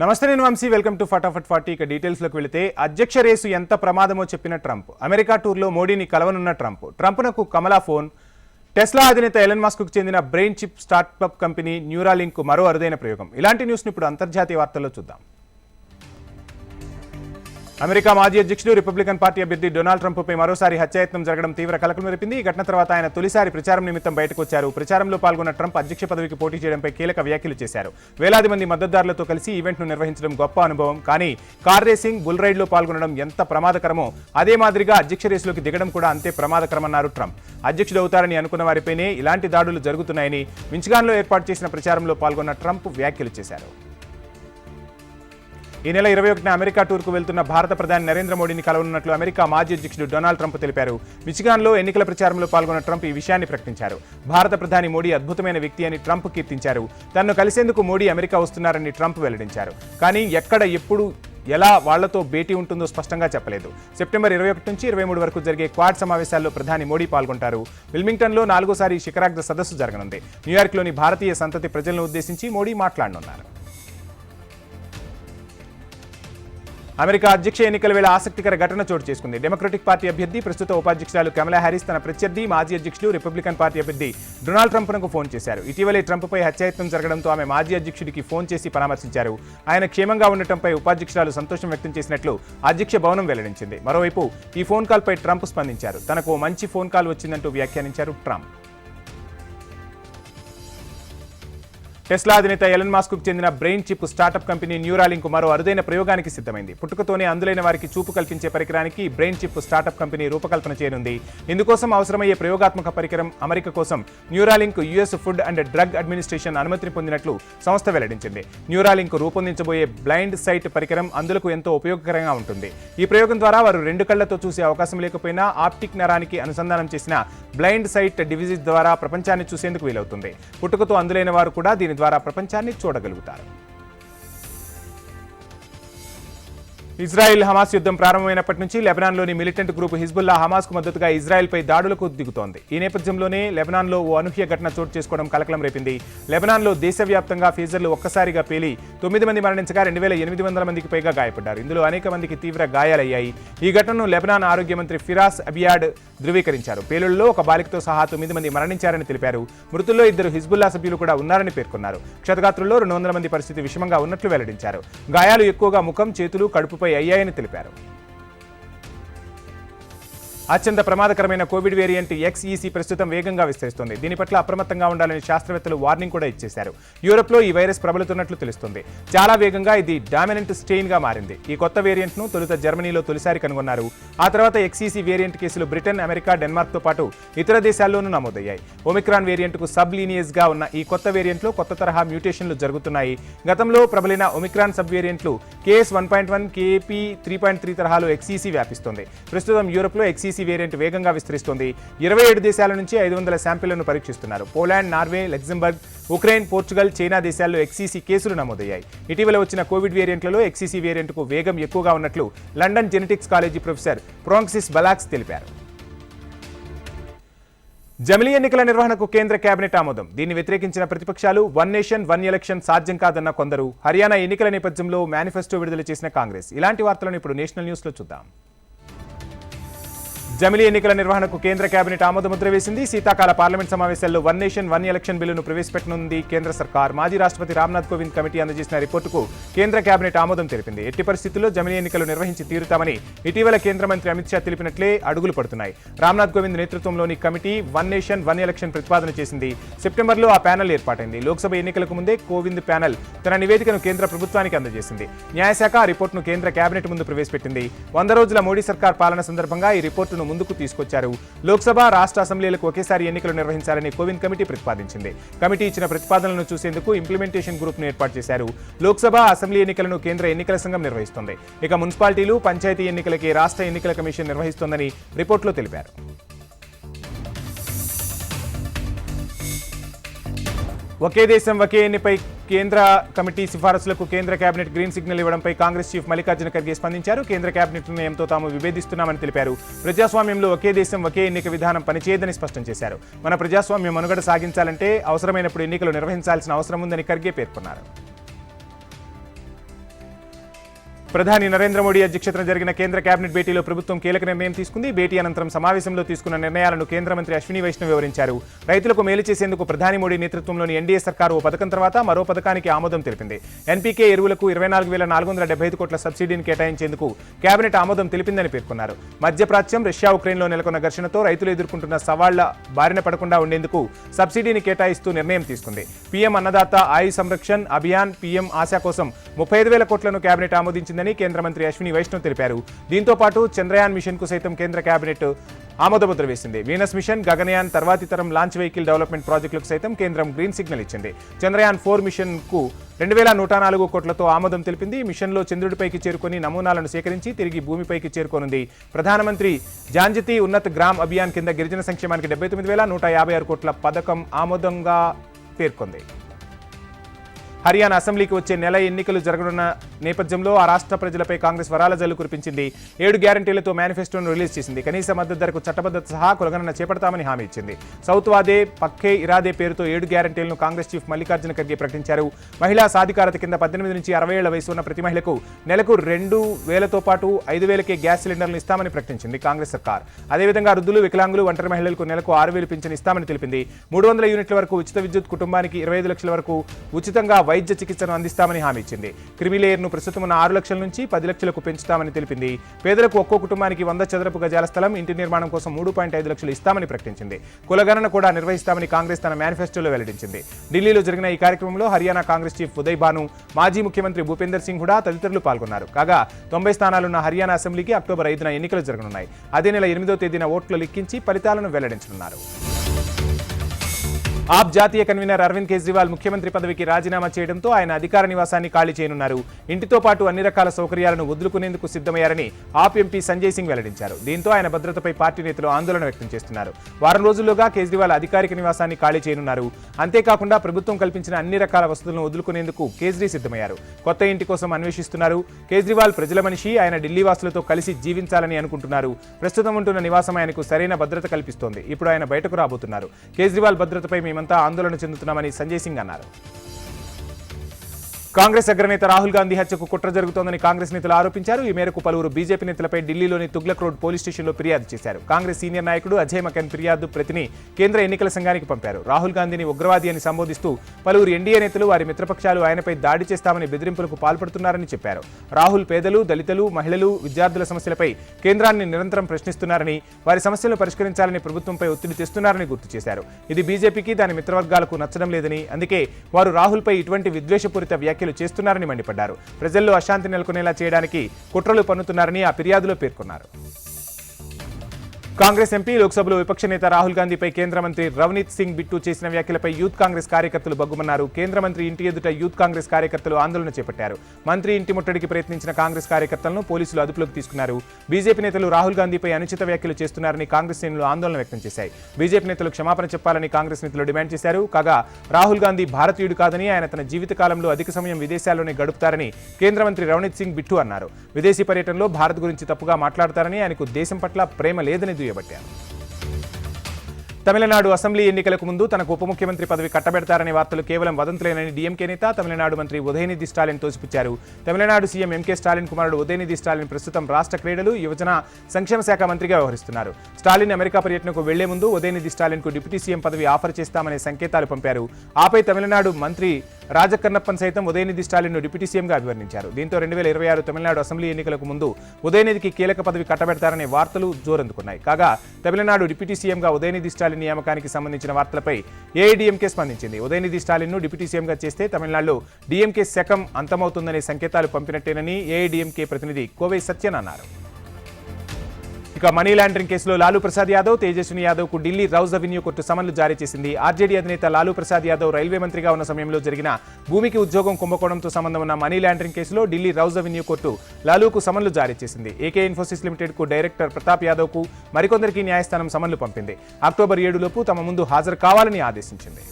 నమస్తే నేను Vamshi welcome to Fatafat forty. ఇక డీటెయిల్స్లోకి వెళితే అధ్యక్ష రేసు ఎంత ప్రమాదమో చెప్పిన ట్రంప్. అమెరికా టూర్లో మోడీని కలవనున్న ట్రంప్. ట్రంప్నకు కమలా ఫోన్. టెస్లా అధినేత ఎలన్ మాస్క్కు చెందిన brain chip startup company Neuralink మరో అరుదైన ప్రయోగం. ఇలాంటి న్యూస్ని ఇప్పుడు అంతర్జాతీయ వార్తల్లో చూద్దాం. అమెరికా మాజీ అధ్యక్షుడు రిపబ్లికన్ పార్టీ అభ్యర్థి డొనాల్డ్ ట్రంప్పై మరోసారి హత్యాయత్నం జరగడం తీవ్ర కలకలం మెరిపింది ఈ ఘటన తర్వాత ఆయన తొలిసారి ప్రచారం నిమిత్తం బయటకు వచ్చారు. ప్రచారంలో పాల్గొన్న ట్రంప్ అధ్యక్ష పదవికి పోటీ చేయడంపై కీలక వ్యాఖ్యలు చేశారు. వేలాది మంది మద్దతుదారులతో కలిసి ఈవెంట్ను నిర్వహించడం గొప్ప అనుభవం. కానీ కార్ రేసింగ్ బుల్ రైడ్లో పాల్గొనడం ఎంత ప్రమాదకరమో అదే మాదిరిగా అధ్యక్ష రేసులోకి దిగడం కూడా అంతే ప్రమాదకరమన్నారు ట్రంప్. అధ్యక్షుడు అవుతారని అనుకున్న వారిపైనే ఇలాంటి దాడులు జరుగుతున్నాయని మించిగాన్లో ఏర్పాటు చేసిన ప్రచారంలో పాల్గొన్న ట్రంప్ వ్యాఖ్యలు చేశారు. ఈ నెల ఇరవై ఒకటిన అమెరికా టూర్కు వెళ్తున్న భారత ప్రధాని నరేంద్ర మోడీని కలవనున్నట్లు అమెరికా మాజీ అధ్యక్షుడు డొనాల్డ్ ట్రంప్ తెలిపారు. మిచిగాన్లో ఎన్నికల ప్రచారంలో పాల్గొన్న ట్రంప్ ఈ విషయాన్ని ప్రకటించారు. భారత ప్రధాని మోడీ అద్భుతమైన వ్యక్తి అని ట్రంప్ కీర్తించారు. తనను కలిసేందుకు మోడీ అమెరికా వస్తున్నారని ట్రంప్ వెల్లడించారు. కానీ ఎక్కడ ఎప్పుడు ఎలా వాళ్ళతో భేటీ ఉంటుందో స్పష్టంగా చెప్పలేదు. సెప్టెంబర్ ఇరవై ఒకటి నుంచి ఇరవై మూడు వరకు జరిగే క్వాడ్ సమావేశాల్లో ప్రధాని మోడీ పాల్గొంటారు. విల్మింగ్టన్లో నాలుగోసారి శిఖరాగ్ర సదస్సు జరగనుంది. న్యూయార్క్లోని భారతీయ సంతతి ప్రజలను ఉద్దేశించి మోడీ మాట్లాడనున్నారు. అమెరికా అధ్యక్ష ఎన్నికల వేళ ఆసక్తికర ఘటన చోటు చేసుకుంది. డెమోక్రటిక్ పార్టీ అభ్యర్థి ప్రస్తుత ఉపాధ్యక్షురాలు కమలా హ్యారిస్ తన ప్రత్యర్థి మాజీ అధ్యక్షుడు రిపబ్లికన్ పార్టీ అభ్యర్థి డొనాల్డ్ ట్రంప్నకు ఫోన్ చేశారు. ఇటీవలే ట్రంప్పై హత్యాయత్నం జరగడంతో ఆమె మాజీ అధ్యక్షుడికి ఫోన్ చేసి పరామర్శించారు. ఆయన క్షేమంగా ఉండటంపై ఉపాధ్యక్షురాలు సంతోషం వ్యక్తం చేసినట్లు అధ్యక్ష భవనం వెల్లడించింది. మరోవైపు ఈ ఫోన్ కాల్పై ట్రంప్ స్పందించారు. తనకు మంచి ఫోన్ కాల్ వచ్చిందంటూ వ్యాఖ్యానించారు ట్రంప్. టెస్లా అధినేత ఎలన్ మాస్క్కు చెందిన brain chip startup company Neuralink మరో అరుదైన ప్రయోగానికి సిద్ధమైంది. పుట్టుకతోనే అందులైన వారికి చూపు కల్పించే పరికరానికి బ్రెయిన్ చిప్ స్టార్టప్ కంపెనీ రూపకల్పన చేయనుంది. ఇందుకోసం అవసరమయ్యే ప్రయోగాత్మక పరికరం అమెరిక కోసం Neuralink US food and drug administration అనుమతిని పొందినట్లు సంస్థ వెల్లడించింది. న్యూరాలింక్ రూపొందించబోయే బ్లైండ్ సైట్ పరికరం అందులకు ఎంతో ఉపయోగకరంగా ఉంటుంది. ఈ ప్రయోగం ద్వారా వారు రెండు కళ్ళతో చూసే అవకాశం లేకపోయినా ఆప్టిక్ నరానికి అనుసంధానం చేసిన బ్లైండ్ సైట్ డివిజిస్ ద్వారా ప్రపంచాన్ని చూసేందుకు వీలవుతుంది. పుట్టుకతో అందులైన వారు కూడా దీని ద్వారా ప్రపంచాన్ని చూడగలుగుతారు. ఇజ్రాయెల్ హమాస్ యుద్ధం ప్రారంభమైనప్పటి నుంచి లెబనాన్లోని మిలిటెంట్ గ్రూప్ హిజ్బుల్లా హమాస్కు మద్దతుగా ఇజ్రాయెల్పై దాడులకు దిగుతోంది. ఈ నేపథ్యంలోనే లెబనాన్లో ఓ అనూహ్య ఘటన చోటు చేసుకోవడం కలకలం రేపింది. లెబనాన్లో దేశవ్యాప్తంగా ఫీజర్లు ఒక్కసారిగా పేలి తొమ్మిది మంది మరణించగా రెండు వేల ఎనిమిది వందల మందికి పైగా గాయపడ్డారు. ఇందులో అనేక మందికి తీవ్ర గాయాలయ్యాయి. ఈ ఘటనను లెబనాన్ ఆరోగ్య మంత్రి ఫిరాస్ అబియాడ్ ధృవీకరించారు. పేలుళ్ళలో ఒక బాలికతో సహా తొమ్మిది మంది మరణించారని తెలిపారు. మృతుల్లో ఇద్దరు హిజ్బుల్లా సభ్యులు కూడా ఉన్నారని పేర్కొన్నారు. క్షతగాత్రుల్లో రెండు వందల మంది పరిస్థితి విషమంగా ఉన్నట్లు వెల్లడించారు. గాయాలు ఎక్కువగా ముఖం చేతులు కడుపుపై అయ్యాయని తెలిపారు. అత్యంత ప్రమాదకరమైన కోవిడ్ వేరియంట్ ఎక్స్ఈసీ ప్రస్తుతం వేగంగా విస్తరిస్తుంది. దీని పట్ల అప్రమత్తంగా ఉండాలని శాస్త్రవేత్తలు వార్నింగ్ కూడా ఇచ్చేశారు. యూరోప్లో ఈ వైరస్ ప్రబలుతున్నట్లు తెలుస్తుంది. చాలా వేగంగా ఇది డామినెంట్ స్టెయిన్గా మారింది. ఈ కొత్త వేరియంట్ను తొలుత జర్మనీలో తొలిసారి కనుగొన్నారు. ఆ తర్వాత ఎక్స్ఈసీ వేరియంట్ కేసులు బ్రిటన్ అమెరికా డెన్మార్క్తో పాటు ఇతర దేశాల్లోనూ నమోదయ్యాయి. ఒమిక్రాన్ వేరియంట్కు సబ్ లీనియస్గా ఉన్న ఈ కొత్త వేరియంట్లో కొత్త తరహా మ్యూటేషన్లు జరుగుతున్నాయి. గతంలో ప్రబలిన Omicron sub వేరియంట్లు KS one point one KP three point three తరహాలో ఎక్సీసీ వ్యాపిస్తుంది. ప్రస్తుతం యూరోప్లో ఎక్సీసీ వేరియంట్ వేగంగా విస్తరిస్తోంది. ఇరవై ఏడు దేశాల నుంచి ఐదు వందల శాంపిళ్ళను పరీక్షిస్తున్నారు. Poland Norway Luxembourg Ukraine Portugal China దేశాల్లో ఎక్సీసీ కేసులు నమోదయ్యాయి. ఇటీవల వచ్చిన కోవిడ్ వేరియంట్లలో ఎక్సీసీ వేరియంట్కు వేగం ఎక్కువగా ఉన్నట్లు London genetics college professor Francois Balloux తెలిపారు. జమిలీ ఎన్నికల నిర్వహణకు కేంద్ర కేబినెట్ ఆమోదం. దీన్ని వ్యతిరేకించిన ప్రతిపక్షాలు వన్ నేషన్ వన్ ఎలక్షన్ సాధ్యం కాదన్న కొందరు హర్యానా ఎన్నికల నేపథ్యంలో మేనిఫెస్టో విడుదల చేసిన కాంగ్రెస్. ఇలాంటి వార్తలను ఇప్పుడు నేషనల్ న్యూస్లో చూద్దాం. జమిలీ ఎన్నికల నిర్వహణకు కేంద్ర కేబినెట్ ఆమోదముద్ర వేసింది. శీతాకాల పార్లమెంట్ సమావేశాల్లో వన్ నేషన్ వన్ ఎలక్షన్ బిల్లును ప్రవేశపెట్టనుంది కేంద్ర సర్కార్. మాజీ రాష్ట్రపతి రామ్నాథ్ కోవింద్ కమిటీ అందజేసిన రిపోర్టుకు కేంద్ర కేబినెట్ ఆమోదం తెలిపింది. ఎట్టి పరిస్థితుల్లో జమిలీ ఎన్నికలు నిర్వహించి తీరుతామని ఇటీవల కేంద్ర మంత్రి అమిత్ షా తెలిపినట్లే అడుగులు పడుతున్నాయి. రామ్నాథ్ కోవింద్ నేతృత్వంలోని committee one nation one election ప్రతిపాదన చేసింది. సెప్టెంబర్లో ఆ ప్యానెల్ ఏర్పాటైంది. లోక్సభ ఎన్నికలకు ముందే కోవింద్ ప్యానెల్ తన నివేదికను కేంద్ర ప్రభుత్వానికి అందజేసింది. న్యాయశాఖ ఆ రిపోర్టును కేంద్ర కేబినెట్ ముందు ప్రవేశపెట్టింది. వంద రోజుల మోడీ సర్కార్ పాలన సందర్భంగా ఈ రిపోర్టును ముందుకు తీసుకొచ్చారు. లోక్సభ రాష్ట్ర అసెంబ్లీలకు ఒకేసారి ఎన్నికలు నిర్వహించాలని కోవింద్ కమిటీ ప్రతిపాదించింది. కమిటీ ఇచ్చిన ప్రతిపాదనలను చూసేందుకు ఇంప్లిమెంటేషన్ గ్రూప్ను ఏర్పాటు చేశారు. లోక్సభ అసెంబ్లీ ఎన్నికలను కేంద్ర ఎన్నికల సంఘం నిర్వహిస్తుంది. ఇక మున్సిపాలిటీలు పంచాయతీ ఎన్నికలకి రాష్ట్ర ఎన్నికల కమిషన్ నిర్వహిస్తోందని రిపోర్టులో తెలిపారు. ఒకే దేశం ఒకే ఎన్నిపై కేంద్ర కమిటీ సిఫారసులకు కేంద్ర కేబినెట్ గ్రీన్ సిగ్నల్ ఇవ్వడంపై కాంగ్రెస్ చీఫ్ మల్లికార్జున ఖర్గే స్పందించారు. కేంద్ర కేబినెట్ నిర్ణయంతో తాము విభేదిస్తున్నామని తెలిపారు. ప్రజాస్వామ్యంలో ఒకే దేశం ఒకే ఎన్నిక విధానం పనిచేయదని స్పష్టం చేశారు. మన ప్రజాస్వామ్యం మనుగడ సాగించాలంటే అవసరమైనప్పుడు ఎన్నికలు నిర్వహించాల్సిన అవసరం ఉందని ఖర్గే పేర్కొన్నారు. ప్రధాని నరేంద్ర మోడీ అధ్యక్షతన జరిగిన కేంద్ర కేబినెట్ భేటీలో ప్రభుత్వం కీలక నిర్ణయం తీసుకుంది. భేటీ అనంతరం సమావేశంలో తీసుకున్న నిర్ణయాలను కేంద్ర మంత్రి అశ్విని వైష్ణవ్ వివరించారు. రైతులకు మేలు చేసేందుకు ప్రధాని మోడీ నేతృత్వంలోని ఎన్డీఏ సర్కారు ఓ పథకం తర్వాత మరో పథకానికి ఆమోదం తెలిపింది. ఎన్పీకే ఎరువులకు ఇరవై నాలుగు వేల నాలుగు వందల డెబ్బై ఐదు కోట్ల సబ్సిడీని కేటాయించేందుకు కేబినెట్ ఆమోదం తెలిపిందని పేర్కొన్నారు. మధ్యప్రాచ్యం రష్యా ఉక్రెయిన్లో నెలకొన్న ఘర్షణతో రైతులు ఎదుర్కొంటున్న సవాళ్ళ బారిన పడకుండా ఉండేందుకు సబ్సిడీని కేటాయిస్తూ నిర్ణయం తీసుకుంది. పీఎం అన్నదాత ఆయు సంరక్షణ్ అభియాన్ పీఎం ఆశా కోసం ముప్పై ఐదు వేల కోట్లను కేబినెట్ ఆమోదించిందని కేంద్ర మంత్రి అశ్విని వైష్ణవ్ తెలిపారు. దీంతో పాటు చంద్రయాన్ మిషన్కు సైతం కేంద్ర కేబినెట్ ఆమోదముద్ర వేసింది. వీనస్ మిషన్ గగనయాన్ తర్వాతి తరం లాంచ్ వెహికల్ డెవలప్మెంట్ ప్రాజెక్టులకు సైతం కేంద్రం గ్రీన్ సిగ్నల్ ఇచ్చింది. చంద్రయాన్ ఫోర్ మిషన్కు రెండు వేల నూట నాలుగు కోట్లతో ఆమోదం తెలిపింది. మిషన్లో చంద్రుడిపైకి చేరుకొని నమూనాలను సేకరించి తిరిగి భూమిపైకి చేరుకోనుంది. ప్రధానమంత్రి జాంజతి ఉన్నత గ్రామ్ అభియాన్ కింద గిరిజన సంక్షేమానికి డెబ్బై తొమ్మిది వేల నూట యాభై ఆరు కోట్ల పథకం ఆమోదంగా పేర్కొంది. హర్యానా అసెంబ్లీకి వచ్చే నెల ఎన్నికలు జరగనున్న నేపథ్యంలో ఆ రాష్ట్ర ప్రజలపై కాంగ్రెస్ వరాల జల్లు కురిపించింది. ఏడు గ్యారంటీలతో మేనిఫెస్టోను రిలీజ్ చేసింది. కనీస మద్దతు ధరకు చట్టబద్ధత సహా కొలగణన చేపడతామని హామీ ఇచ్చింది. సౌత్ వాదే పక్కే ఇరాదే పేరుతో ఏడు గ్యారంటీలను కాంగ్రెస్ చీఫ్ మల్లికార్జున ఖర్గే ప్రకటించారు. మహిళా సాధికారత కింద పద్దెనిమిది నుంచి అరవై ఏళ్ళ వయసు ఉన్న ప్రతి మహిళకు నెలకు రెండు వేలతో పాటు ఐదు వేలకే గ్యాస్ సిలిండర్లు ఇస్తామని ప్రకటించింది కాంగ్రెస్ సర్కార్. అదేవిధంగా వృద్ధులు వికలాంగులు ఒంటరి మహిళలకు నెలకు ఆరు వేలు పింఛను ఇస్తామని తెలిపింది. మూడు వందల యూనిట్ల వరకు ఉచిత విద్యుత్ కుటుంబానికి ఇరవై ఐదు లక్షల వరకు ఉచితంగా వైద్య చికిత్సను అందిస్తామని హామీ ఇచ్చింది. క్రిమిలేయర్ను ప్రస్తుతం ఉన్న ఆరు లక్షల నుంచి పది లక్షలకు పెంచుతామని తెలిపింది. పేదలకు ఒక్కో కుటుంబానికి వంద చదరపు గజాల స్థలం ఇంటి నిర్మాణం కోసం మూడు పాయింట్ ఐదు లక్షలు ఇస్తామని ప్రకటించింది. కులగణన కూడా నిర్వహిస్తామని కాంగ్రెస్ తన మేనిఫెస్టోలో వెల్లడించింది. ఢిల్లీలో జరిగిన ఈ కార్యక్రమంలో హర్యానా కాంగ్రెస్ చీఫ్ ఉదయ్ భాను మాజీ ముఖ్యమంత్రి భూపేందర్ సింగ్ హుడా తదితరులు పాల్గొన్నారు. కాగా తొంభై స్థానాలున్న హర్యానా అసెంబ్లీకి అక్టోబర్ ఐదున ఎన్నికలు జరగనున్నాయి. అదే నెల ఎనిమిదో తేదీన ఓట్లు లెక్కించి ఫలితాలను వెల్లడించనున్నారు. ఆప్ జాతీయ కన్వీనర్ అరవింద్ కేజ్రీవాల్ ముఖ్యమంత్రి పదవికి రాజీనామా చేయడంతో ఆయన అధికార నివాసాన్ని ఖాళీ చేయనున్నారు. ఇంటితో పాటు అన్ని రకాల సౌకర్యాలను వదులుకునేందుకు సిద్ధమయ్యారని ఆప్ ఎంపీ సంజయ్ సింగ్ వెల్లడించారు. దీంతో ఆయన భద్రతపై పార్టీ నేతలు ఆందోళన వ్యక్తం చేస్తున్నారు. వారం రోజుల్లోగా కేజ్రీవాల్ అధికారిక నివాసాన్ని ఖాళీ చేయనున్నారు. అంతేకాకుండా ప్రభుత్వం కల్పించిన అన్ని రకాల వసతులను వదులుకునేందుకు కేజ్రీ సిద్ధమయ్యారు. కొత్త ఇంటి కోసం అన్వేషిస్తున్నారు. కేజ్రీవాల్ ప్రజల మనిషి ఆయన ఢిల్లీ వాసులతో కలిసి జీవించాలని అనుకుంటున్నారు. ప్రస్తుతం ఉంటున్న నివాసం ఆయనకు సరైన భద్రత కల్పిస్తోంది. ఇప్పుడు ఆయన బయటకు రాబోతున్నారు. కేజ్రీవాల్ భద్రతపై మేము మేమంతా ఆందోళన చెందుతున్నామని సంజయ్ సింగ్ అన్నారు. కాంగ్రెస్ అగ్రనేత రాహుల్ గాంధీ హత్యకు కుట్ర జరుగుతోందని కాంగ్రెస్ నేతలు ఆరోపించారు. ఈ మేరకు పలువురు బీజేపీ నేతలపై ఢిల్లీలోని తుగ్లక్ రోడ్ పోలీస్ స్టేషన్లో ఫిర్యాదు చేశారు. కాంగ్రెస్ సీనియర్ నాయకుడు అజయ్ మకన్ ఫిర్యాదు ప్రతిని కేంద్ర ఎన్నికల సంఘానికి పంపారు. రాహుల్ గాంధీని ఉగ్రవాది అని సంబోధిస్తూ పలువురు ఎన్డీఏ నేతలు వారి మిత్రపక్షాలు ఆయనపై దాడి చేస్తామని బెదిరింపులకు పాల్పడుతున్నారని చెప్పారు. రాహుల్ పేదలు దళితులు మహిళలు విద్యార్థుల సమస్యలపై కేంద్రాన్ని నిరంతరం ప్రశ్నిస్తున్నారని వారి సమస్యలను పరిష్కరించాలని ప్రభుత్వంపై ఒత్తిడి తెస్తున్నారని గుర్తు చేశారు. ఇది బీజేపీకి దాని మిత్రవర్గాలకు నచ్చడం లేదని అందుకే వారు రాహుల్పై ఇటువంటి విద్వేషపూరిత వ్యాఖ్యలు చేస్తున్నారని మండిపడ్డారు. ప్రజల్లో అశాంతి నెలకొనేలా చేయడానికి కుట్రలు పన్నుతున్నారని ఆ ఫిర్యాదులో పేర్కొన్నారు. కాంగ్రెస్ ఎంపీ లోక్సభలో విపక్ష నేత రాహుల్ గాంధీపై కేంద్ర మంత్రి రవనీత్ సింగ్ బిట్టు చేసిన వ్యాఖ్యలపై యూత్ కాంగ్రెస్ కార్యకర్తలు బగ్గుమన్నారు. కేంద్ర మంత్రి ఇంటి ఎదుట యూత్ కాంగ్రెస్ కార్యకర్తలు ఆందోళన చేపట్టారు. మంత్రి ఇంటి ముట్టడికి ప్రయత్నించిన కాంగ్రెస్ కార్యకర్తలను పోలీసులు అదుపులోకి తీసుకున్నారు. బీజేపీ నేతలు రాహుల్ గాంధీపై అనుచిత వ్యాఖ్యలు చేస్తున్నారని కాంగ్రెస్ శ్రేణులు ఆందోళన వ్యక్తం చేశాయి. బీజేపీ నేతలు క్షమాపణ చెప్పాలని కాంగ్రెస్ నేతలు డిమాండ్ చేశారు. కాగా రాహుల్ గాంధీ భారతీయుడు కాదని ఆయన తన జీవితకాలంలో అధిక సమయం విదేశాల్లోనే గడుపుతారని కేంద్ర మంత్రి రవనీత్ సింగ్ బిట్టు అన్నారు. విదేశీ పర్యటనలో భారత్ గురించి తప్పుగా మాట్లాడతారని ఆయనకు దేశం పట్ల ప్రేమ లేదని చేపట్టారు తమిళనాడు అసెంబ్లీ ఎన్నికలకు ముందు తనకు ఉప ముఖ్యమంత్రి పదవి కట్టబెడతారనే వార్తలు కేవలం వదంతులేనని డీఎంకే నేత తమిళనాడు మంత్రి Udhayanidhi Stalin తోసిపుచ్చారు. Tamil Nadu CM M K Stalin కుమారుడు ఉదయనిధి స్టాలిన్ ప్రస్తుతం రాష్ట్ర క్రీడలు యువజన సంక్షేమ శాఖ మంత్రిగా వ్యవహరిస్తున్నారు. స్టాలిన్ అమెరికా పర్యటనకు వెళ్ళే ముందు ఉదయనిధి స్టాలిన్కు డిప్యూటీ సీఎం పదవి ఆఫర్ చేస్తామనే సంకేతాలు పంపారు. ఆపై తమిళనాడు మంత్రి రాజకన్నప్పన్ సైతం ఉదయనిధి స్టాలిన్ను డిప్యూటీ సీఎంగా అభివర్ణించారు. దీంతో రెండు వేల ఇరవై ఆరు తమిళనాడు అసెంబ్లీ ఎన్నికలకు ముందు ఉదయనిధికి కీలక పదవి కట్టబెడతారనే వార్తలు జోరందుకున్నాయి. కాగా తమిళనాడు డిప్యూటీ సీఎంగా ఉదయనిధి స్టాలిన్ నియామకానికి సంబంధించిన వార్తలపై ఏఐడీఎంకే స్పందించింది. ఉదయనిధి స్టాలిన్ను డిప్యూటీ సీఎంగా చేస్తే తమిళనాడులో డీఎంకే శకం అంతమవుతుందనే సంకేతాలు పంపినట్టేనని ఏఐడీఎంకే ప్రతినిధి కోవై సత్యన్ అన్నారు. ఇక మనీ లాండరింగ్ కేసులో లాలూ ప్రసాద్ యాదవ్ తేజస్విని యాదవ్కు ఢిల్లీ రౌజ్ అవెన్యూ కోర్టు సమన్లు జారీ చేసింది. ఆర్జేడీ అధినేత లాలూ ప్రసాద్ యాదవ్ రైల్వే మంత్రిగా ఉన్న సమయంలో జరిగిన భూమికి ఉద్యోగం కుంభకోణంతో సంబంధం ఉన్న మనీ లాండరింగ్ కేసులో ఢిల్లీ రౌజ్ అవెన్యూ కోర్టు లాలూకు సమన్లు జారీ చేసింది. ఏకే ఇన్ఫోసిస్ లిమిటెడ్కు డైరెక్టర్ ప్రతాప్ యాదవ్కు మరికొందరికి న్యాయస్థానం సమన్లు పంపింది. అక్టోబర్ ఏడులోపు తమ ముందు హాజరు కావాలని ఆదేశించింది.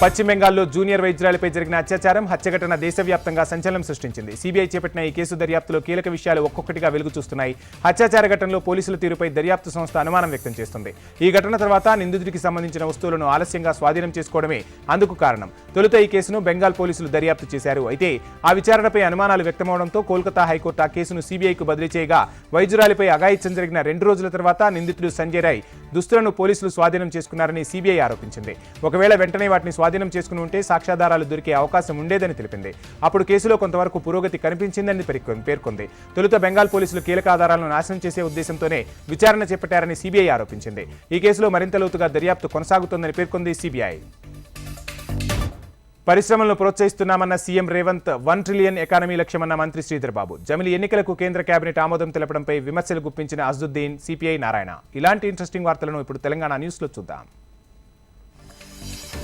పశ్చిమ బెంగాల్లో జూనియర్ వైద్యురాలపై జరిగిన అత్యాచారం హత్య ఘటన దేశవ్యాప్తంగా సంచలనం సృష్టించింది. సీబీఐ చేపట్టిన ఈ కేసు దర్యాప్తులో కీలక విషయాలు ఒక్కొక్కటిగా వెలుగు చూస్తున్నాయి. హత్యాచార ఘటనలో పోలీసుల తీరుపై దర్యాప్తు సంస్థ అనుమానం వ్యక్తం చేస్తుంది. ఈ ఘటన తర్వాత నిందితుడికి సంబంధించిన వస్తువులను ఆలస్యంగా స్వాధీనం చేసుకోవడమే అందుకు కారణం. తొలుత ఈ కేసును బెంగాల్ పోలీసులు దర్యాప్తు చేశారు. అయితే ఆ విచారణపై అనుమానాలు వ్యక్తమవడంతో కోల్కతా హైకోర్టు ఆ కేసును సీబీఐకు బదిలీ చేయగా వైద్యురాలిపై అఘాయిత్యం జరిగిన రెండు రోజుల తర్వాత నిందితుడు సంజయ్ రాయ్ దుస్తులను పోలీసులు స్వాధీనం చేసుకున్నారని సీబీఐ ఆరోపించింది. ఒకవేళ వెంటనే వాటిని స్వాధీనం చేసుకుని ఉంటే సాక్ష్యాధారాలు దొరికే అవకాశం ఉండేదని తెలిపింది. అప్పుడు కేసులో కొంతవరకు పురోగతి కనిపించిందని పేర్కొంది. తొలుత బెంగాల్ పోలీసులు కీలక ఆధారాలను నాశనం చేసే ఉద్దేశంతోనే విచారణ చేపట్టారని సిబిఐ ఆరోపించింది. ఈ కేసులో మరింత లోతుగా దర్యాప్తు కొనసాగుతోందని పేర్కొంది సిబిఐ. పరిశ్రమలను ప్రోత్సహిస్తున్నామన్న CM Revanth one trillion economy లక్ష్యమన్న మంత్రి శ్రీధర్ బాబు జమిలి ఎన్నికలకు కేంద్ర కేబినెట్ ఆమోదం తెలపడంపై విమర్శలు గుప్పించిన అజుద్దీన్ సిపిఐ నారాయణ. ఇలాంటి ఇంట్రెస్టింగ్ వార్తలను ఇప్పుడు తెలంగాణ న్యూస్లో చూద్దాం.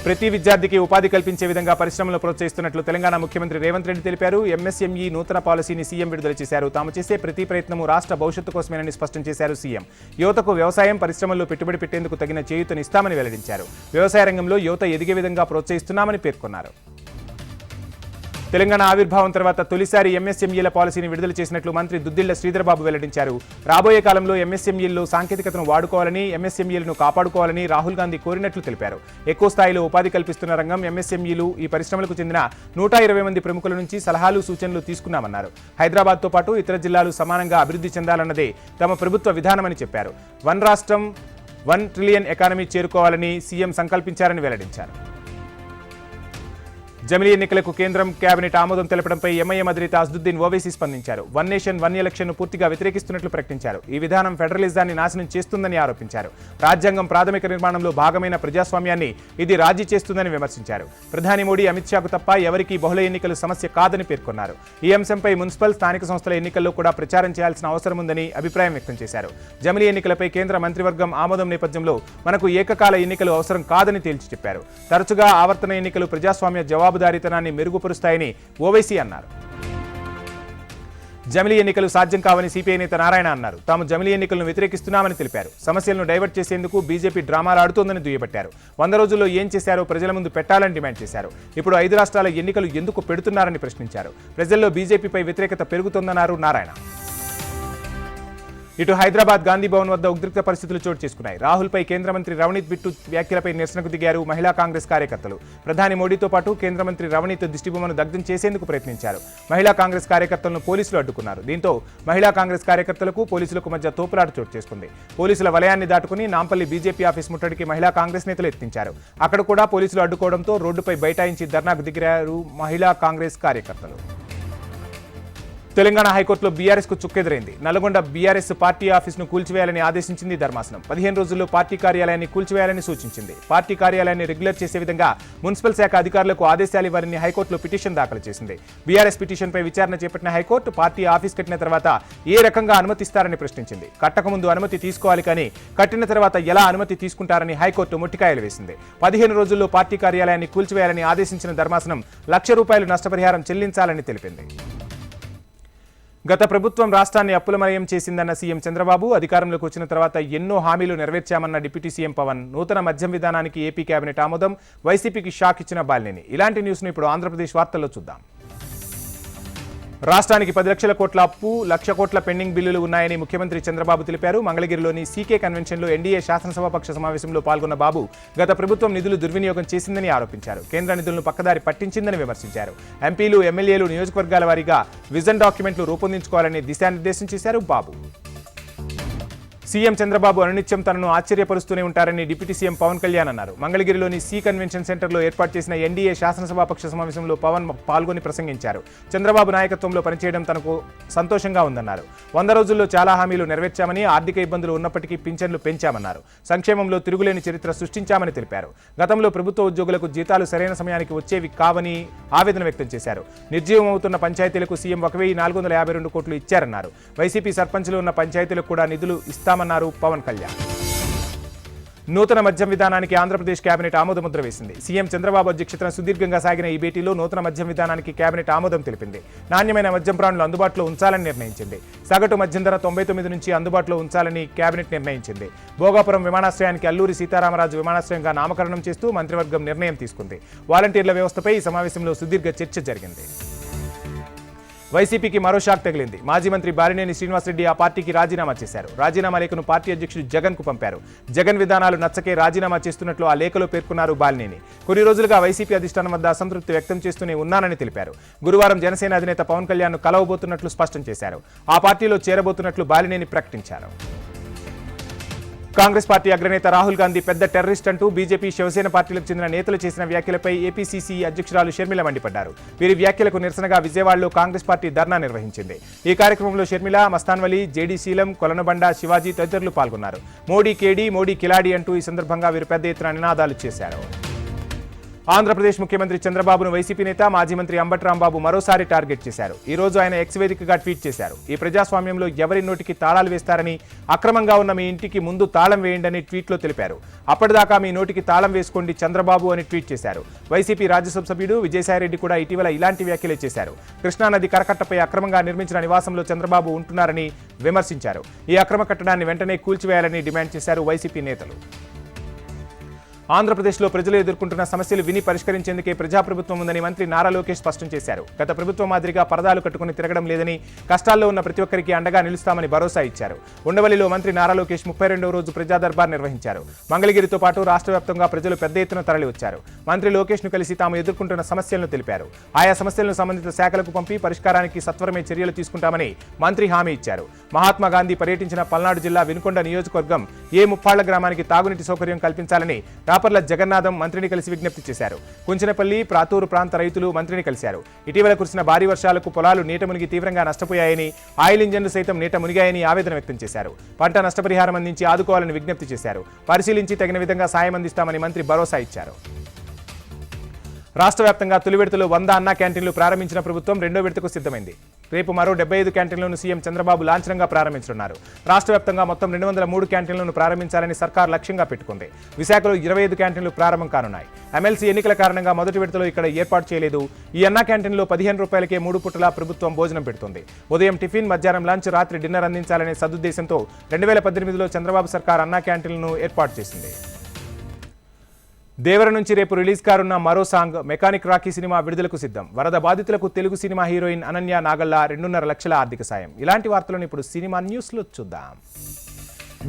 ప్రతి విద్యార్థికి ఉపాధి కల్పించే విధంగా పరిశ్రమలు ప్రోత్సహిస్తున్నట్లు తెలంగాణ ముఖ్యమంత్రి రేవంత్ రెడ్డి తెలిపారు. ఎంఎస్ఎంఈ నూతన పాలసీని సీఎం విడుదల చేశారు. తాము చేసే ప్రతి ప్రయత్నము రాష్ట్ర భవిష్యత్తు కోసమేనని స్పష్టం చేశారు సీఎం. యువతకు వ్యవసాయం పరిశ్రమల్లో పెట్టుబడి పెట్టేందుకు తగిన చేయూతనిస్తామని వెల్లడించారు. వ్యవసాయ రంగంలో యువత ఎదిగే విధంగా ప్రోత్సహిస్తున్నామని పేర్కొన్నారు. తెలంగాణ ఆవిర్భావం తర్వాత తొలిసారి ఎంఎస్ఎంఈల పాలసీని విడుదల చేసినట్లు మంత్రి దుద్దిళ్ళ శ్రీధర్బాబు వెల్లడించారు. రాబోయే కాలంలో ఎంఎస్ఎంఈల్లో సాంకేతికతను వాడుకోవాలని ఎంఎస్ఎంఈలను కాపాడుకోవాలని రాహుల్ గాంధీ కోరినట్లు తెలిపారు. ఎక్కువ స్థాయిలో ఉపాధి కల్పిస్తున్న రంగం ఎంఎస్ఎంఈలు ఈ పరిశ్రమలకు చెందిన నూట ఇరవై మంది ప్రముఖుల నుంచి సలహాలు సూచనలు తీసుకున్నామన్నారు. హైదరాబాద్తో పాటు ఇతర జిల్లాలు సమానంగా అభివృద్ధి చెందాలన్నదే తమ ప్రభుత్వ విధానమని చెప్పారు. వన్ రాష్ట్రం వన్ ట్రిలియన్ ఎకానమీ చేరుకోవాలని సీఎం సంకల్పించారని వెల్లడించారు. జమిలీ ఎన్నికలకు కేంద్రం కేబినెట్ ఆమోదం తెలపడంపై ఎంఐఎం అధినేత అసదుద్దీన్ ఓవైసీ స్పందించారు. వన్ నేషన్ వన్ ఎలక్షన్ను పూర్తిగా వ్యతిరేకిస్తున్నట్లు ప్రకటించారు. ఈ విధానం ఫెడరలిజాన్ని నాశనం చేస్తుందని ఆరోపించారు. రాజ్యాంగం ప్రాథమిక నిర్మాణంలో భాగమైన ప్రజాస్వామ్యాన్ని ఇది రాజీ చేస్తుందని విమర్శించారు. ప్రధాని మోడీ అమిత్ షాకు తప్ప ఎవరికీ బహుళ ఎన్నికలు సమస్య కాదని పేర్కొన్నారు. ఈ అంశంపై మున్సిపల్ స్థానిక సంస్థల ఎన్నికల్లో కూడా ప్రచారం చేయాల్సిన అవసరం ఉందని అభిప్రాయం వ్యక్తం చేశారు. జమిలీ ఎన్నికలపై కేంద్ర మంత్రివర్గం ఆమోదం నేపథ్యంలో మనకు ఏకకాల ఎన్నికలు అవసరం కాదని తేల్చి చెప్పారు. తరచుగా ఆవర్తన ఎన్నికలు ప్రజాస్వామ్య జవాబు జవాబుదారీతనాన్ని మెరుగుపరుస్తాయని ఓవైసీ అన్నారు. జమిలీ ఎన్నికలు సాధ్యం కావని సిపిఐ నేత నారాయణ అన్నారు. తాము జమిలీ ఎన్నికలను వ్యతిరేకిస్తున్నామని తెలిపారు. సమస్యలను డైవర్ట్ చేసేందుకు బీజేపీ డ్రామాలు ఆడుతోందని దుయ్యబట్టారు. వంద రోజుల్లో ఏం చేశారో ప్రజల ముందు పెట్టాలని డిమాండ్ చేశారు. ఇప్పుడు ఐదు రాష్ట్రాల ఎన్నికలు ఎందుకు పెడుతున్నారని ప్రశ్నించారు. ప్రజల్లో బీజేపీపై వ్యతిరేకత పెరుగుతోందన్నారు నారాయణ. ఇటు హైదరాబాద్ గాంధీ భవన్ వద్ద ఉద్రిక్త పరిస్థితులు చోటు చేసుకున్నాయి. రాహుల్పై కేంద్ర మంత్రి రవణీత్ బిట్టు వ్యాఖ్యలపై నిరసనకు దిగారు మహిళా కాంగ్రెస్ కార్యకర్తలు. ప్రధాని మోడీతో పాటు కేంద్ర మంత్రి రవణీత్ దిష్టిబొమ్మను దగ్ధం చేసేందుకు ప్రయత్నించారు. మహిళా కాంగ్రెస్ కార్యకర్తలను పోలీసులు అడ్డుకున్నారు. దీంతో మహిళా కాంగ్రెస్ కార్యకర్తలకు పోలీసులకు మధ్య తోపులాట చోటు చేసుకుంది. పోలీసుల వలయాన్ని దాటుకుని నాంపల్లి బీజేపీ ఆఫీస్ ముట్టడికి మహిళా కాంగ్రెస్ నేతలు ఎత్తించారు అక్కడ కూడా పోలీసులు అడ్డుకోవడంతో రోడ్డుపై బైఠాయించి ధర్నాకు దిగిరారు మహిళా కాంగ్రెస్ కార్యకర్తలు. తెలంగాణ హైకోర్టులో బీఆర్ఎస్కు చుక్కెదురైంది. నల్గొండ బీఆర్ఎస్ పార్టీ ఆఫీసును కూల్చివేయాలని ఆదేశించింది ధర్మాసనం. పదిహేను రోజుల్లో పార్టీ కార్యాలయాన్ని కూల్చివేయాలని సూచించింది. పార్టీ కార్యాలయాన్ని రెగ్యులర్ చేసే విధంగా మున్సిపల్ శాఖ అధికారులకు ఆదేశాలు ఇవ్వాలని హైకోర్టులో పిటిషన్ దాఖలు చేసింది. బీఆర్ఎస్ పిటిషన్పై విచారణ చేపట్టిన హైకోర్టు పార్టీ ఆఫీస్ కట్టిన తర్వాత ఏ రకంగా అనుమతిస్తారని ప్రశ్నించింది. కట్టకముందు అనుమతి తీసుకోవాలి కానీ కట్టిన తర్వాత ఎలా అనుమతి తీసుకుంటారని హైకోర్టు ముట్టికాయలు వేసింది. పదిహేను రోజుల్లో పార్టీ కార్యాలయాన్ని కూల్చివేయాలని ఆదేశించిన ధర్మాసనం లక్ష రూపాయలు నష్టపరిహారం చెల్లించాలని తెలిపింది. గత ప్రభుత్వం రాష్ట్రాన్ని అప్పులమయం చేసిందన్న సీఎం చంద్రబాబు అధికారంలోకి వచ్చిన తర్వాత ఎన్నో హామీలు నెరవేర్చామన్న డిప్యూటీ సీఎం పవన్ నూతన మద్యం విధానానికి ఏపీ కేబినెట్ ఆమోదం వైసీపీకి షాక్ ఇచ్చిన బాలినేని. ఇలాంటి న్యూస్ను ఇప్పుడు ఆంధ్రప్రదేశ్ వార్తల్లో చూద్దాం. రాష్ట్రానికి పది లక్షల కోట్ల అప్పు లక్ష కోట్ల పెండింగ్ బిల్లులు ఉన్నాయని ముఖ్యమంత్రి చంద్రబాబు తెలిపారు. మంగళగిరిలోని సీకే కన్వెన్షన్లో ఎన్డీఏ శాసనసభాపక్ష సమావేశంలో పాల్గొన్న బాబు గత ప్రభుత్వం నిధులు దుర్వినియోగం చేసిందని ఆరోపించారు. కేంద్ర నిధులను పక్కదారి పట్టించిందని విమర్శించారు. ఎంపీలు ఎమ్మెల్యేలు నియోజకవర్గాల వారీగా విజన్ డాక్యుమెంట్లు రూపొందించుకోవాలని దిశానిర్దేశం చేశారు బాబు. సీఎం చంద్రబాబు అనునిత్యం తనను ఆశ్చర్యపరుస్తూనే ఉంటారని డిప్యూటీ సీఎం పవన్ కళ్యాణ్ అన్నారు. మంగళగిరిలోని సి కన్వెన్షన్ సెంటర్లో ఏర్పాటు చేసిన ఎన్డీఏ శాసనసభాపక్ష సమావేశంలో పవన్ పాల్గొని ప్రసంగించారు. చంద్రబాబు నాయకత్వంలో పనిచేయడం తనకు సంతోషంగా ఉందన్నారు. వంద రోజుల్లో చాలా హామీలు నెరవేర్చామని ఆర్థిక ఇబ్బందులు ఉన్నప్పటికీ పింఛన్లు పెంచామన్నారు. సంక్షేమంలో తిరుగులేని చరిత్ర సృష్టించామని తెలిపారు. గతంలో ప్రభుత్వ ఉద్యోగులకు జీతాలు సరైన సమయానికి వచ్చేవి కావని ఆవేదన వ్యక్తం చేశారు. నిర్జీవమవుతున్న పంచాయతీలకు సీఎం ఒక వెయ్యి నాలుగు వందల యాభై రెండు కోట్లు ఇచ్చారన్నారు. వైసీపీ సర్పంచ్లు ఉన్న పంచాయతీలకు కూడా నిధులు చేస్తామన్నారు పవన్ కళ్యాణ్. నూతన మద్యం విధానానికి ఆంధ్రప్రదేశ్ కేబినెట్ ఆమోదముద్ర వేసింది. సీఎం చంద్రబాబు అధ్యక్షతన సుదీర్ఘంగా సాగిన ఈ భేటీలో నూతన మద్యం విధానానికి కేబినెట్ ఆమోదం తెలిపింది. నాణ్యమైన మద్యం బ్రాండ్లు అందుబాటులో ఉంచాలని నిర్ణయించింది. సగటు మద్యం ధర తొంభై తొమ్మిది నుంచి అందుబాటులో ఉంచాలని కేబినెట్ నిర్ణయించింది. భోగాపురం విమానాశ్రయానికి అల్లూరి సీతారామరాజు విమానాశ్రయంగా నామకరణం చేస్తూ మంత్రివర్గం నిర్ణయం తీసుకుంది. వాలంటీర్ల వ్యవస్థపై ఈ సమావేశంలో సుదీర్ఘ చర్చ జరిగింది. వైసీపీకి మరో షాక్ తగిలింది. మాజీ మంత్రి బాలినేని శ్రీనివాసరెడ్డి ఆ పార్టీకి రాజీనామా చేశారు. రాజీనామా లేఖను పార్టీ అధ్యక్షుడు జగన్కు పంపారు. జగన్ విధానాలు నచ్చకే రాజీనామా చేస్తున్నట్లు ఆ లేఖలో పేర్కొన్నారు బాలినేని. కొన్ని రోజులుగా వైసీపీ అధిష్టానం వద్ద అసంతృప్తి వ్యక్తం చేస్తూనే ఉన్నానని తెలిపారు. గురువారం జనసేన అధినేత పవన్ కళ్యాణ్ కలవబోతున్నట్లు స్పష్టం చేశారు. ఆ పార్టీలో చేరబోతున్నట్లు బాలినేని ప్రకటించారు. కాంగ్రెస్ పార్టీ అగ్రనేత రాహుల్ గాంధీ పెద్ద టెర్రరిస్ట్ అంటూ బీజేపీ శివసేన పార్టీలకు చెందిన నేతలు చేసిన వ్యాఖ్యలపై ఏపీసీసీ అధ్యక్షురాలు షర్మిల మండిపడ్డారు. వీరి వ్యాఖ్యలకు నిరసనగా విజయవాడలో కాంగ్రెస్ పార్టీ ధర్నా నిర్వహించింది. ఈ కార్యక్రమంలో షర్మిల మస్తాన్వలి జేడీ శీలం కొలనబండ శివాజీ తదితరులు పాల్గొన్నారు. మోడీ కేడీ మోడీ కిలాడి అంటూ ఈ సందర్భంగా వీరు పెద్ద ఎత్తున నినాదాలు చేశారు. ఆంధ్రప్రదేశ్ ముఖ్యమంత్రి చంద్రబాబును వైసీపీ నేత మాజీ మంత్రి అంబట్రాంబాబు మరోసారి టార్గెట్ చేశారు. ఈ రోజు ఆయన ఎక్స్ వేదికగా ట్వీట్ చేశారు. ఈ ప్రజాస్వామ్యంలో ఎవరి నోటికి తాళాలు వేస్తారని అక్రమంగా ఉన్న మీ ఇంటికి ముందు తాళం వేయండి ట్వీట్లో తెలిపారు. అప్పటిదాకా మీ నోటికి తాళం వేసుకోండి చంద్రబాబు అని ట్వీట్ చేశారు. వైసీపీ రాజ్యసభ సభ్యుడు విజయసాయిరెడ్డి కూడా ఇటీవల ఇలాంటి వ్యాఖ్యలే చేశారు. కృష్ణానది కరకట్టపై అక్రమంగా నిర్మించిన నివాసంలో చంద్రబాబు ఉంటున్నారని విమర్శించారు. ఈ అక్రమ కట్టడాన్ని వెంటనే కూల్చివేయాలని డిమాండ్ చేశారు వైసీపీ నేతలు. ఆంధ్రప్రదేశ్లో ప్రజలు ఎదుర్కొంటున్న సమస్యలు విని పరిష్కరించేందుకే ప్రజాప్రభుత్వం ఉందని మంత్రి నారా లోకేష్ స్పష్టం చేశారు. గత ప్రభుత్వం మాదిరిగా పరదాలు కట్టుకుని తిరగడం లేదని కష్టాల్లో ఉన్న ప్రతి ఒక్కరికి అండగా నిలుస్తామని భరోసా ఇచ్చారు. ఉండవల్లిలో మంత్రి నారా లోకేష్ ముప్పై రెండవ రోజు ప్రజా దర్బార్ నిర్వహించారు. మంగళగిరితో పాటు రాష్ట్ర వ్యాప్తంగా ప్రజలు పెద్ద ఎత్తున తరలి వచ్చారు మంత్రి లోకేష్ను కలిసి తాము ఎదుర్కొంటున్న సమస్యలను తెలిపారు. ఆయా సమస్యలను సంబంధిత శాఖలకు పంపి పరిష్కారానికి సత్వరమే చర్యలు తీసుకుంటామని మంత్రి హామీ ఇచ్చారు. మహాత్మా గాంధీ పర్యటించిన పల్నాడు జిల్లా వినుకొండ నియోజకవర్గం ఏ ముప్పాళ్ళ గ్రామానికి తాగునీటి సౌకర్యం కల్పించాలని రాపర్ల జగన్నాథం మంత్రిని కలిసి విజ్ఞప్తి చేశారు. కుంచనపల్లి ప్రాతూరు ప్రాంత రైతులు మంత్రిని కలిశారు. ఇటీవల కురిసిన భారీ వర్షాలకు పొలాలు నీట మునిగి తీవ్రంగా నష్టపోయాయని ఆయిల్ ఇంజన్లు సైతం నీట మునిగాయని ఆవేదన వ్యక్తం చేశారు. పంట నష్టపరిహారం అందించి ఆదుకోవాలని విజ్ఞప్తి చేశారు. పరిశీలించి తగిన విధంగా సాయం అందిస్తామని మంత్రి భరోసా ఇచ్చారు. రాష్ట్ర వ్యాప్తంగా తొలి విడతలో వంద అన్నా క్యాంటీన్లు ప్రారంభించిన ప్రభుత్వం రెండో విడతకు సిద్ధమైంది. రేపు మరో డెబ్బై ఐదు క్యాంటీన్లను సీఎం చంద్రబాబు లాంఛనంగా ప్రారంభించనున్నారు. రాష్ట్ర వ్యాప్తంగా మొత్తం రెండు వందల మూడు క్యాంటీన్లను ప్రారంభించాలని సర్కార్ లక్ష్యంగా పెట్టుకుంది. విశాఖలో ఇరవై ఐదు క్యాంటీన్లు ప్రారంభం కానున్నాయి. ఎమ్మెల్సీ ఎన్నికల కారణంగా మొదటి విడతలో ఇక్కడ ఏర్పాటు చేయలేదు. ఈ అన్నా క్యాంటీన్లో పదిహేను రూపాయలకే మూడు పుట్టల ప్రభుత్వం భోజనం పెడుతుంది. ఉదయం టిఫిన్ మధ్యాహ్నం లంచ్ రాత్రి డిన్నర్ అందించాలనే సదుద్దేశంతో రెండు వేల పద్దెనిమిదిలో చంద్రబాబు సర్కార్ అన్నా క్యాంటీన్లను ఏర్పాటు చేసింది. దేవర నుంచి రేపు రిలీజ్ కానున్న మరో సాంగ్ మెకానిక్ రాకీ సినిమా విడుదలకు సిద్ధం. వరద బాధితులకు తెలుగు సినిమా హీరోయిన్ అనన్య నాగల్లా రెండున్నర లక్షల ఆర్థిక సాయం. ఇలాంటి వార్తలను ఇప్పుడు సినిమా న్యూస్లో చూద్దాం.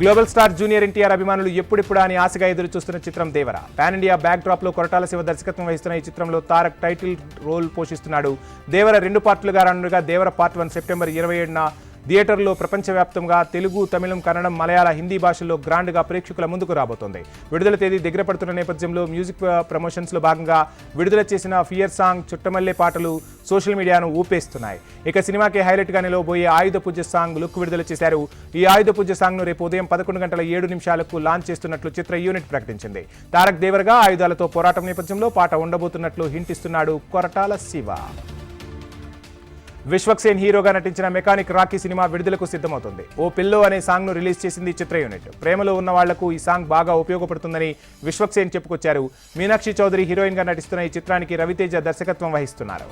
గ్లోబల్ స్టార్ జూనియర్ ఎన్టీఆర్ అభిమానులు ఎప్పుడెప్పుడా అని ఆశగా ఎదురు చూస్తున్న చిత్రం దేవర. పాన్ ఇండియా బ్యాక్ డ్రాప్లో కొరటాల శివ దర్శకత్వం వహిస్తున్న ఈ చిత్రంలో తారక్ టైటిల్ రోల్ పోషిస్తున్నాడు. దేవర రెండు పార్టులుగా రానుగా దేవర పార్ట్ వన్ సెప్టెంబర్ ఇరవై ఏడున థియేటర్లో ప్రపంచవ్యాప్తంగా తెలుగు తమిళం కన్నడం మలయాళ హిందీ భాషల్లో గ్రాండ్గా ప్రేక్షకుల ముందుకు రాబోతోంది. విడుదల తేదీ దగ్గర పడుతున్న నేపథ్యంలో మ్యూజిక్ ప్రమోషన్స్లో భాగంగా విడుదల చేసిన ఫియర్ సాంగ్ చుట్టమల్లే పాటలు సోషల్ మీడియాను ఊపేస్తున్నాయి. ఇక సినిమాకి హైలైట్గా నిలవబోయే ఆయుధ పూజ సాంగ్ లుక్ విడుదల చేశారు. ఈ ఆయుధ పూజ సాంగ్ను రేపు ఉదయం పదకొండు గంటల ఏడు నిమిషాలకు లాంచ్ చేస్తున్నట్లు చిత్ర యూనిట్ ప్రకటించింది. తారక్ దేవర్గా ఆయుధాలతో పోరాటం నేపథ్యంలో పాట ఉండబోతున్నట్లు హింటిస్తున్నాడు కొరటాల శివ. విశ్వక్సేన్ హీరోగా నటించిన మెకానిక్ రాకీ సినిమా విడుదలకు సిద్ధమవుతుంది. ఓ పిల్లో అనే సాంగ్ను రిలీజ్ చేసింది చిత్ర యూనిట్. ప్రేమలో ఉన్న వాళ్ళకు ఈ సాంగ్ బాగా ఉపయోగపడుతుందని విశ్వక్సేన్ చెప్పుకొచ్చారు. మీనాక్షి చౌదరి హీరోయిన్గా నటిస్తున్న ఈ చిత్రానికి రవితేజ దర్శకత్వం వహిస్తున్నారు.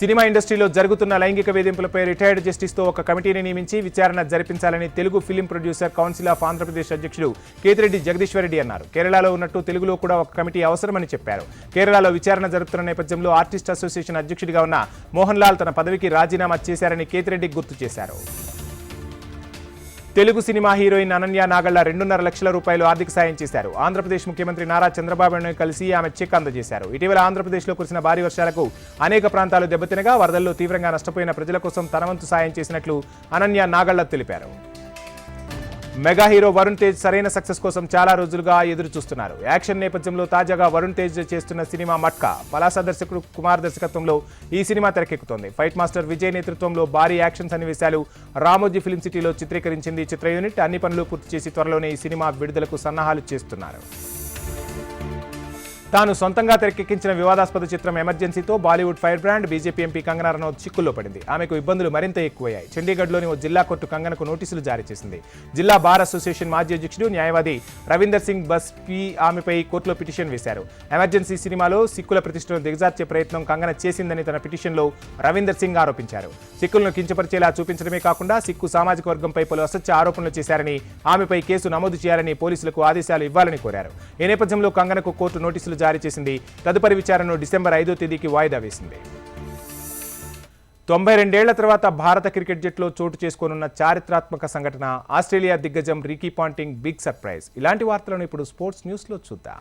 సినిమా ఇండస్ట్రీలో జరుగుతున్న లైంగిక వేధింపులపై రిటైర్డ్ జస్టిస్తో ఒక కమిటీని నియమించి విచారణ జరిపించాలని Telugu film producer council of Andhra Pradesh అధ్యక్షుడు కేతిరెడ్డి జగదీశ్వరరెడ్డి అన్నారు. కేరళలో ఉన్నట్టు తెలుగులో కూడా ఒక కమిటీ అవసరమని చెప్పారు. కేరళలో విచారణ జరుగుతున్న నేపథ్యంలో ఆర్టిస్ట్ అసోసియేషన్ అధ్యక్షుడిగా ఉన్న మోహన్ లాల్ తన పదవికి రాజీనామా చేశారని కేతిరెడ్డి గుర్తు చేశారు. తెలుగు సినిమా హీరోయిన్ అనన్య నాగళ్ళ రెండున్నర లక్షల రూపాయలు ఆర్థిక సాయం చేశారు. ఆంధ్రప్రదేశ్ ముఖ్యమంత్రి నారా చంద్రబాబు నాయుడు కలిసి ఆమె చెక్ అందజేశారు. ఇటీవల ఆంధ్రప్రదేశ్లో కురిసిన భారీ వర్షాలకు అనేక ప్రాంతాలు దెబ్బతినగా వరదల్లో తీవ్రంగా నష్టపోయిన ప్రజల కోసం తనవంతు సాయం చేసినట్లు అనన్య నాగళ్ళ తెలిపారు. మెగా హీరో వరుణ్ తేజ్ సరైన సక్సెస్ కోసం చాలా రోజులుగా ఎదురు చూస్తున్నారు. యాక్షన్ నేపథ్యంలో తాజాగా వరుణ్ తేజ్ చేస్తున్న సినిమా మట్కా. పలాస దర్శకుడు కుమార్ దర్శకత్వంలో ఈ సినిమా తెరకెక్కుతోంది. ఫైట్ మాస్టర్ విజయ్ నేతృత్వంలో భారీ యాక్షన్ సన్నివేశాలు రామోజీ ఫిలిం సిటీలో చిత్రీకరించింది చిత్ర యూనిట్. అన్ని పనులు పూర్తి చేసి త్వరలోనే ఈ సినిమా విడుదలకు సన్నాహాలు చేస్తున్నారు. తాను సొంతంగా తెరకెక్కించిన వివాదాస్పద చిత్రం ఎమర్జెన్సీతో Bollywood fire brand BJP MP Kangana Ranaut చిక్కుల్లో పడింది. ఆమెకు ఇబ్బందులు మరింత ఎక్కువయ్యాయి. చండీగఢ్లోని ఓ జిల్లా కోర్టు కంగనకు నోటీసులు జారీ చేసింది. జిల్లా బార్ అసోసియేషన్ మాజీ అధ్యక్షుడు న్యాయవాది రవీందర్ సింగ్ బస్ పి ఆమెపై కోర్టులో పిటిషన్ వేశారు. ఎమర్జెన్సీ సినిమాలో సిక్కుల ప్రతిష్టను దిగజార్చే ప్రయత్నం కంగన చేసిందని తన పిటిషన్లో రవీందర్ సింగ్ ఆరోపించారు. సిక్కులను కించపరిచేలా చూపించడమే కాకుండా సిక్కు సామాజిక వర్గంపై పలు అసత్య ఆరోపణలు చేశారని ఆమెపై కేసు నమోదు చేయాలని పోలీసులకు ఆదేశాలు ఇవ్వాలని కోరారు. ఈ నేపథ్యంలో కంగనకు కోర్టు నోటీసులు జారీ చేసింది. తదుపరి విచారణను డిసెంబర్ ఐదో తేదీకి వాయిదా వేసింది. తొంభై రెండేళ్ళ తర్వాత భారత క్రికెట్ జట్టులో చోటు చేసుకోనున్న చారిత్రాత్మక సంఘటన ఆస్ట్రేలియా దిగ్గజం రికీ పాంటింగ్ బిగ్ సర్ప్రైజ్. ఇలాంటి వార్తలను ఇప్పుడు స్పోర్ట్స్ న్యూస్లో చూద్దాం.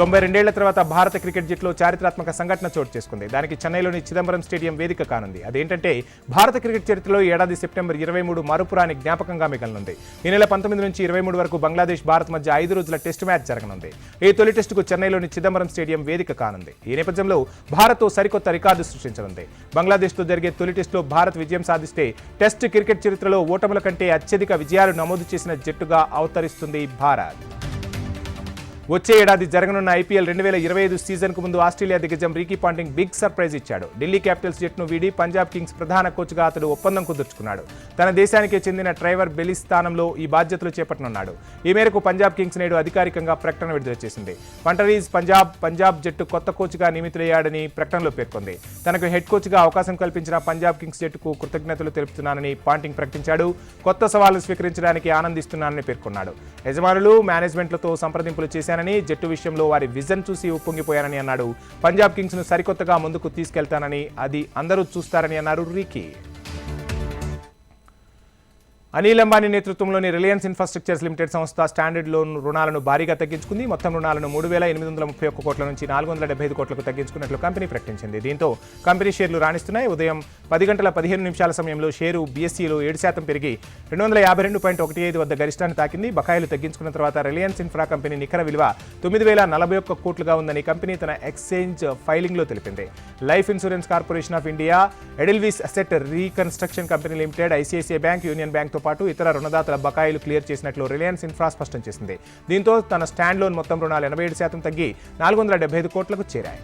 తొంభై రెండేళ్ళ తర్వాత భారత క్రికెట్ జట్టులో చారిత్రాత్మక సంఘటన చోటు చేసుకుంది. దానికి చెన్నైలోని చిదంబరం స్టేడియం వేదిక కానుంది. అదేంటంటే భారత క్రికెట్ చరిత్రలో ఏడాది సెప్టెంబర్ ఇరవై మూడు మరుపురాని జ్ఞాపకంగా మిగలనుంది. ఈ నెల పంతొమ్మిది నుంచి ఇరవై మూడు వరకు బంగ్లాదేశ్ భారత్ మధ్య ఐదు రోజుల టెస్ట్ మ్యాచ్ జరగనుంది. ఈ తొలి టెస్టుకు చెన్నైలోని చిదంబరం స్టేడియం వేదిక కానుంది. ఈ నేపథ్యంలో భారత్ సరికొత్త రికార్డు సృష్టించనుంది. బంగ్లాదేశ్తో జరిగే తొలి టెస్టులో భారత్ విజయం సాధిస్తే టెస్ట్ క్రికెట్ చరిత్రలో ఓటముల కంటే అత్యధిక విజయాలు నమోదు చేసిన జట్టుగా అవతరిస్తుంది భారత్. వచ్చే ఏడాది జరగనున్న ఐపీఎల్ రెండు వేల ఇరవై ఐదు సీజన్కు ముందు ఆస్ట్రేలియా దిగ్గజం రీకీ పాంటింగ్ బిగ్ సర్ప్రైజ్ ఇచ్చాడు. ఢిల్లీ క్యాపిటల్స్ జట్టును వీడి పంజాబ్ కింగ్స్ ప్రధాన కోచ్గా అతడు ఒప్పందం కుదుర్చుకున్నాడు. తన దేశానికే చెందిన ట్రైవర్ బెలి స్థానంలో ఈ బాధ్యతలు చేపట్టనున్నాడు. ఈ మేరకు పంజాబ్ కింగ్స్ నేడు అధికారికంగా ప్రకటన విడుదల చేసింది. పంటరీస్ పంజాబ్ పంజాబ్ జట్టు కొత్త కోచ్గా నియమితులయ్యాడని ప్రకటనలో పేర్కొంది. తనకు హెడ్ కోచ్గా అవకాశం కల్పించిన పంజాబ్ కింగ్స్ జట్టుకు కృతజ్ఞతలు తెలుపుతున్నానని పాంటింగ్ ప్రకటించాడు. కొత్త సవాళ్ళు స్వీకరించడానికి ఆనందిస్తున్నానని పేర్కొన్నాడు. యజమానులు మేనేజ్మెంట్లతో సంప్రదింపులు చేశాను చేశానని జట్టు విషయంలో వారి విజన్ చూసి ఉప్పొంగిపోయానని అన్నాడు. పంజాబ్ కింగ్స్ను సరికొత్తగా ముందుకు తీసుకెళ్తానని అది అందరూ చూస్తారని అన్నారు రీకీ. అనిల్ అంబానీ నేతృత్వంలోని రిలయన్స్ ఇన్ఫ్రాస్ట్రక్చర్స్ లిమిటెడ్ సంస్థ స్టాండర్డ్ లోన్ రుణాలను భారీగా తగ్గించుకుంది. మొత్తం రుణాలను మూడు వేల ఎనిమిది వందల ముప్పై ఒక్క కోట్ల నుంచి నాలుగు వందల డెబ్బై ఐదు కోట్లకు తగ్గించుకున్నట్లు కంపెనీ ప్రకటించింది. దీంతో కంపెనీ షేర్లు రాణిస్తున్నాయి. ఉదయం పది గంటల పదిహేను నిమిషాల సమయంలో షేరు బీఎస్సీలో ఏడు శాతం పెరిగి రెండు వందల యాభై రెండు పాయింట్ ఒకటి ఐదు వద్ద గరిష్టాన్ని తాకింది. బకాయిలు తగ్గించుకున్న తర్వాత రిలయన్స్ ఇన్ఫ్రా కంపెనీ నికర విలువ తొమ్మిది వేల నలభై ఒక్క కోట్లుగా ఉందని కంపెనీ తన ఎక్స్చేంజ్ ఫైలింగ్లో తెలిపింది. Life insurance corporation of India Edelweiss asset reconstruction company limited ICICI bank union బ్యాంక్తో పాటు ఇతర రుణదాతల బకాయిలు క్లియర్ చేసినట్లు రిలయన్స్ ఇన్ఫ్రా స్పష్టం చేసింది. దీంతో తన స్టాండ్ లోన్ మొత్తం రుణాలు ఎనభై ఏడు శాతం తగ్గి నాలుగు వందల డెబ్బై ఐదు కోట్లకు చేరాయి.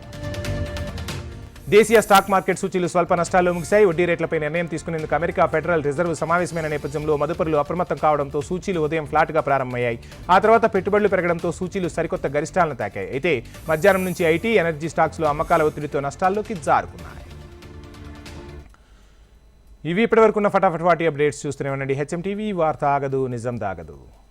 దేశీయ స్టాక్ మార్కెట్ సూచీలు స్వల్ప నష్టాల్లో ముగిశాయి. వడ్డీ రేట్లపై నిర్ణయం తీసుకునేందుకు అమెరికా ఫెడరల్ రిజర్వ్ సమావేశమైన నేపథ్యంలో మదుపరులు అప్రమత్తం కావడంతో సూచీలు ఉదయం ఫ్లాట్గా ప్రారంభమయ్యాయి. ఆ తర్వాత పెట్టుబడులు పెరగడంతో సూచీలు సరికొత్త గరిష్టాలను తాకాయి. అయితే మధ్యాహ్నం నుంచి ఐటీ ఎనర్జీ స్టాక్స్లో అమ్మకాల ఒత్తిడితో నష్టాల్లోకి జారుకున్నాయి. ఇవి ఇప్పటివరకు ఉన్న ఫటాఫట్ వాటి అప్డేట్స్ చూస్తూనే ఉండండి. హెచ్ఎం టీవీ వార్త ఆగదు నిజం దాగదు.